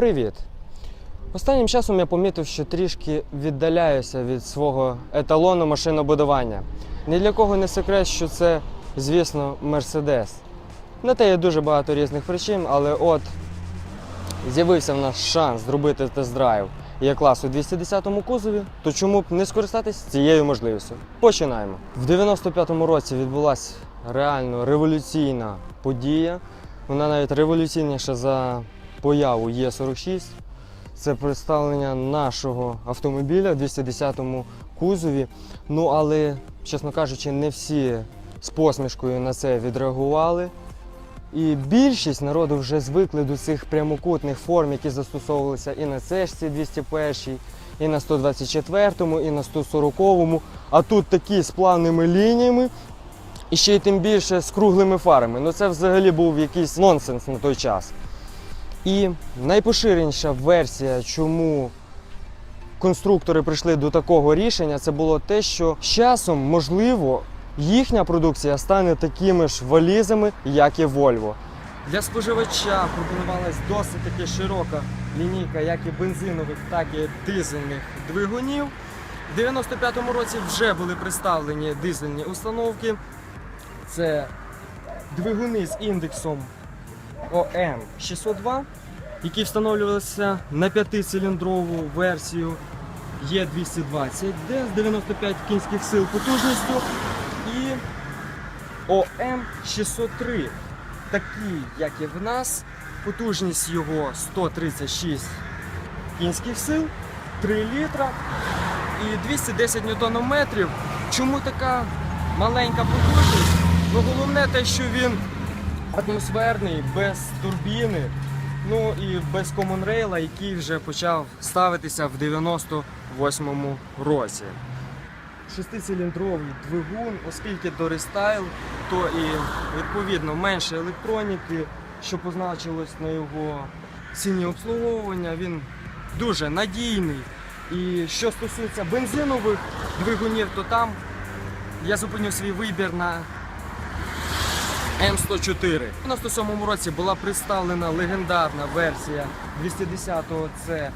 Привіт! Останнім часом я помітив, що трішки віддаляюся від свого еталону машинобудування. Ні для кого не секрет, що це, звісно, Мерседес. На те є дуже багато різних причин, але от з'явився в нас шанс зробити тест-драйв є класу 210 кузові, то чому б не скористатись цією можливістю? Починаємо. В 95-му році відбулася реально революційна подія. Вона навіть революційніша за появу Є46. Це представлення нашого автомобіля в 210-му кузові. Ну але, чесно кажучи, не всі з посмішкою на це відреагували. І більшість народу вже звикли до цих прямокутних форм, які застосовувалися і на цешці 201, і на 124, і на 140-му. А тут такі з плавними лініями, і ще й тим більше з круглими фарами. Ну це взагалі був якийсь нонсенс на той час. І найпоширеніша версія, чому конструктори прийшли до такого рішення, це було те, що з часом, можливо, їхня продукція стане такими ж валізами, як і Volvo. Для споживача пропонувалась досить таки широка лінійка як і бензинових, так і дизельних двигунів. У 95-му році вже були представлені дизельні установки. Це двигуни з індексом ОМ 602, які встановлювалися на п'ятициліндрову версію Є220, де з 95 кінських сил потужністю і ОМ 603, такий, як і в нас, потужність його 136 кінських сил, 3 літра і 210 ньютонометрів. Чому така маленька потужність? Ну головне те, що він атмосферний, без турбіни, ну і без комонрейла, який вже почав ставитися в 98-му році. Шестициліндровий двигун, оскільки до рестайл, то і відповідно менше електроніки, що позначилось на його ціні обслуговування. Він дуже надійний. І що стосується бензинових двигунів, то там я зупиню свій вибір на М104. У 97 році була представлена легендарна версія 210-го це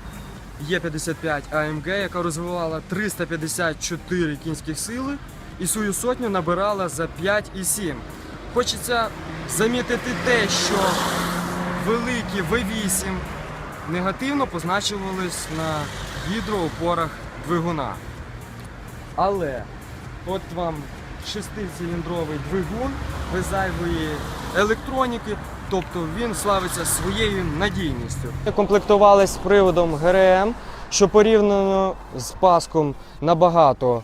Є55 AMG, яка розвивала 354 кінських сили і свою сотню набирала за 5,7. Хочеться замітити те, що великі V8 негативно позначувались на гідроопорах двигуна. Але от вам шестициліндровий двигун без зайвої електроніки, тобто він славиться своєю надійністю. Комплектували з приводом ГРМ, що порівняно з паском набагато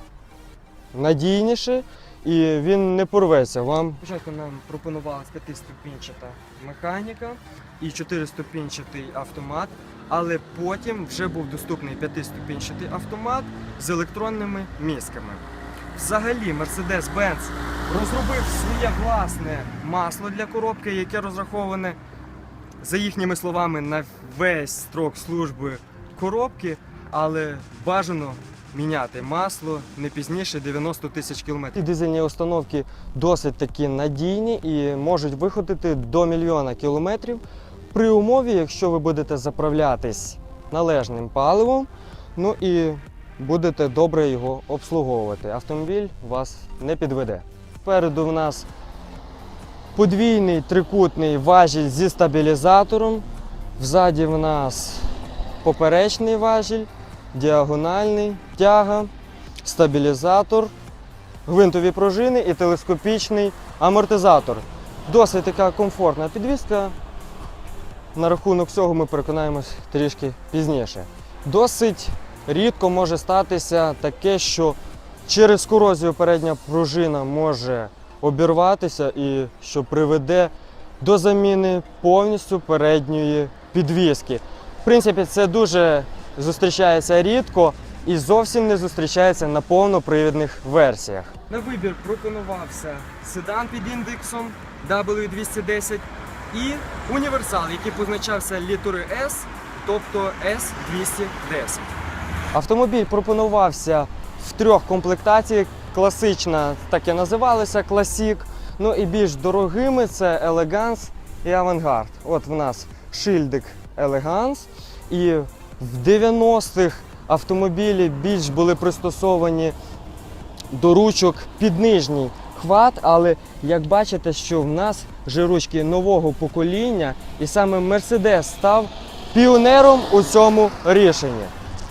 надійніше і він не порветься. Вам спочатку нам пропонувалась п'ятиступінчата механіка і чотириступінчатий автомат, але потім вже був доступний п'ятиступінчатий автомат з електронними мізками. Взагалі, Mercedes-Benz розробив своє власне масло для коробки, яке розраховане, за їхніми словами, на весь строк служби коробки, але бажано міняти масло не пізніше 90 тисяч кілометрів. Дизельні установки досить таки надійні і можуть виходити до мільйона кілометрів при умові, якщо ви будете заправлятись належним паливом, ну і будете добре його обслуговувати. Автомобіль вас не підведе. Спереду в нас подвійний трикутний важіль зі стабілізатором. Взаді в нас поперечний важіль, діагональний тяга, стабілізатор, гвинтові пружини і телескопічний амортизатор. Досить така комфортна підвізка. На рахунок цього ми переконаємось трішки пізніше. Досить рідко може статися таке, що через корозію передня пружина може обірватися і що приведе до заміни повністю передньої підвіски. В принципі, це дуже зустрічається рідко і зовсім не зустрічається на повнопривідних версіях. На вибір пропонувався седан під індексом W210 і універсал, який позначався літерою S, тобто S210. Автомобіль пропонувався в трьох комплектаціях. Класична так і називалася Classic. Ну і більш дорогими це Elegance і Avantgarde. От в нас шильдик Elegance. І в 90-х автомобілі більш були пристосовані до ручок під нижній хват, але як бачите, що в нас вже нового покоління, і саме Mercedes став піонером у цьому рішенні.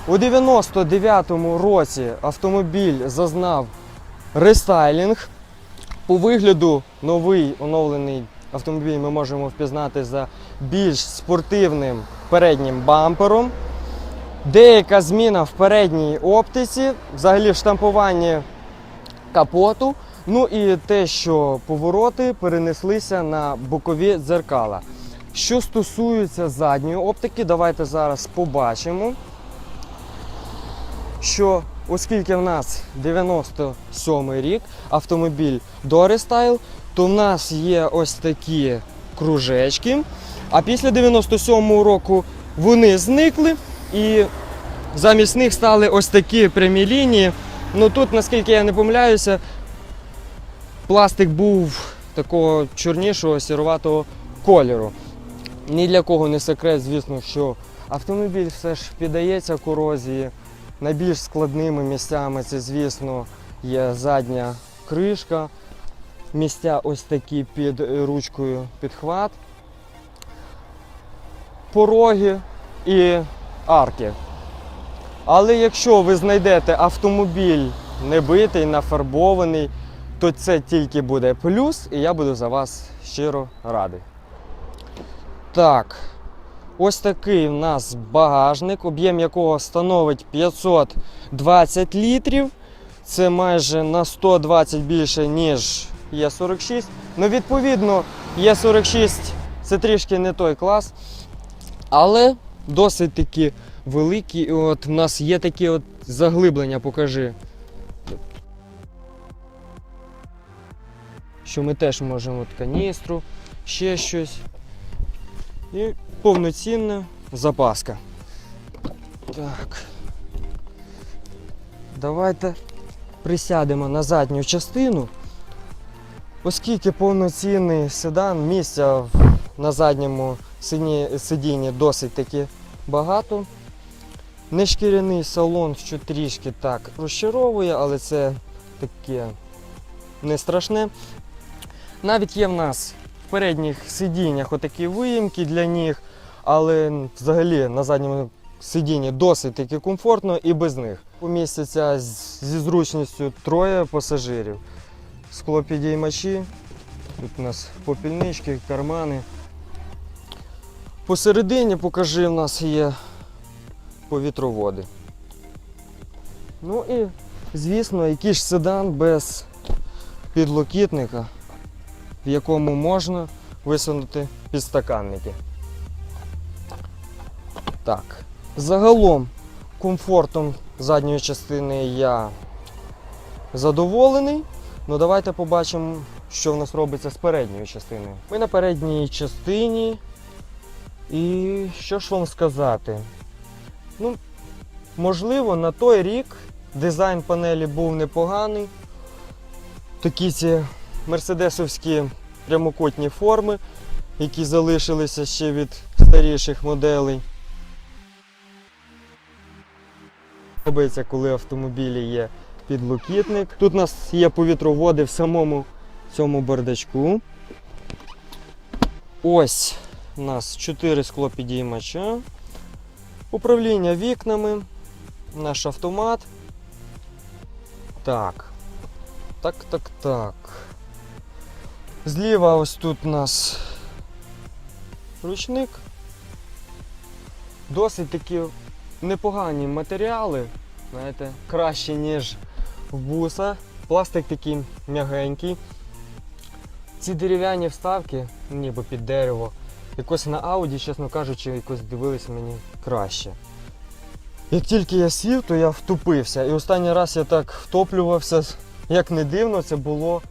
У 99-му році автомобіль зазнав рестайлінг. По вигляду новий оновлений автомобіль ми можемо впізнати за більш спортивним переднім бампером. Деяка зміна в передній оптиці, взагалі в штампуванні капоту. Ну і те, що повороти перенеслися на бокові дзеркала. Що стосується задньої оптики, давайте зараз побачимо, що оскільки в нас 97 рік, автомобіль до рестайл, то в нас є ось такі кружечки. А після 97 року вони зникли і замість них стали ось такі прямі лінії. Ну тут, наскільки я не помиляюся, пластик був такого чорнішого сіруватого кольору. Ні для кого не секрет, звісно, що автомобіль все ж піддається корозії. Найбільш складними місцями це, звісно, є задня кришка, місця ось такі під ручкою підхват, пороги і арки. Але якщо ви знайдете автомобіль небитий, нафарбований, то це тільки буде плюс, і я буду за вас щиро радий. Так, ось такий в нас багажник, об'єм якого становить 520 літрів. Це майже на 120 більше, ніж Є46. Ну, відповідно, Є46 це трішки не той клас, але досить таки великі. І от в нас є такі от заглиблення, покажи. Що ми теж можемо от каністру, ще щось. І повноцінна запаска. Так. Давайте присядемо на задню частину. Оскільки повноцінний седан, місця на задньому сидінні досить таки багато. Нешкіряний салон, що трішки так розчаровує, але це таке не страшне. Навіть є в нас передніх сидіннях отакі виїмки для ніг, але взагалі на задньому сидінні досить таки комфортно і без них. Помістяться зі зручністю троє пасажирів. Склопідіймачі, тут у нас попільнички, кармани. Посередині, покажи, в нас є повітроводи. Ну і, звісно, який ж седан без підлокітника, в якому можна висунути підстаканники. Так. Загалом комфортом задньої частини я задоволений. Ну давайте побачимо, що в нас робиться з передньою частиною. Ми на передній частині. І що ж вам сказати? Ну, можливо, на той рік дизайн панелі був непоганий. Такі ці мерседесовські прямокутні форми, які залишилися ще від старіших моделей. Подобається, коли в автомобілі є підлокітник. Тут у нас є повітроводи в самому цьому бардачку. Ось у нас 4 склопідіймача. Управління вікнами, наш автомат. Так. Так, так, так. Зліва ось тут у нас ручник. Досить такі непогані матеріали, знаєте, краще, ніж в буса. Пластик такий м'ягенький. Ці дерев'яні вставки, ніби під дерево, якось на ауді, чесно кажучи, якось дивилися мені краще. Як тільки я сів, то я втупився. І останній раз я так втоплювався, як не дивно, це було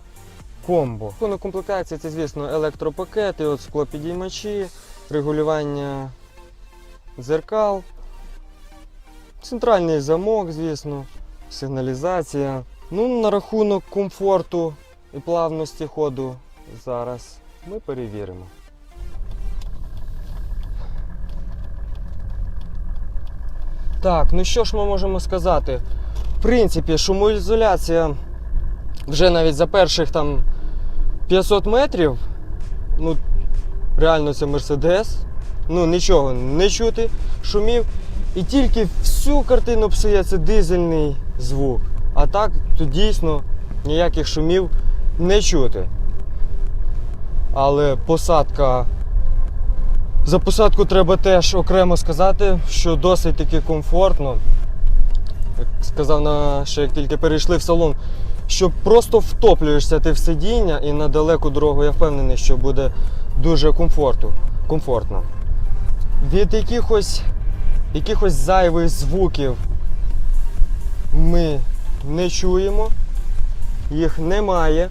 комбо. На комплектації це, звісно, електропакети, от склопідіймачі, регулювання дзеркал, центральний замок, звісно, сигналізація. Ну, на рахунок комфорту і плавності ходу зараз ми перевіримо. Так, ну що ж ми можемо сказати? В принципі, шумоізоляція вже навіть за перших там 500 метрів, ну, реально це Мерседес. Ну, нічого не чути шумів. І тільки всю картину псує це дизельний звук. А так, тут дійсно ніяких шумів не чути. Але посадка. За посадку треба теж окремо сказати, що досить таки комфортно. Як сказав, на, що як тільки перейшли в салон, що просто втоплюєшся ти в сидіння і на далеку дорогу я впевнений, що буде дуже комфорту, комфортно. Від якихось, якихось зайвих звуків ми не чуємо, їх немає.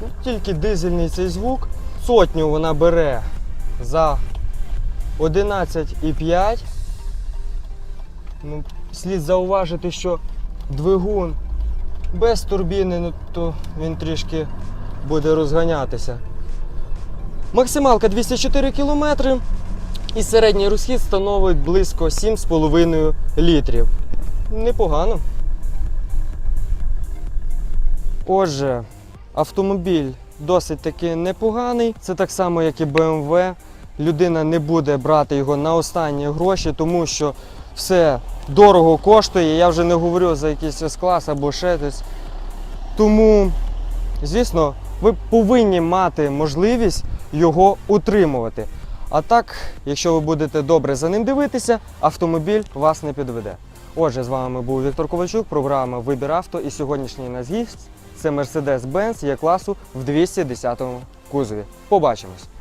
Ну, Тільки дизельний цей звук. Сотню вона бере за 11,5. Ну, слід зауважити, що двигун без турбіни, ну, то він трішки буде розганятися. Максималка 204 км і середній розхід становить близько 7,5 літрів. Непогано. Отже, автомобіль досить таки непоганий. Це так само, як і BMW. Людина не буде брати його на останні гроші, тому що все дорого коштує. Я вже не говорю за якийсь С-клас або ще десь. Тому, звісно, ви повинні мати можливість його утримувати. А так, якщо ви будете добре за ним дивитися, автомобіль вас не підведе. Отже, з вами був Віктор Ковальчук, програма Вибір авто. І сьогоднішній наш гість це Mercedes-Benz Є класу в 210 кузові. Побачимось!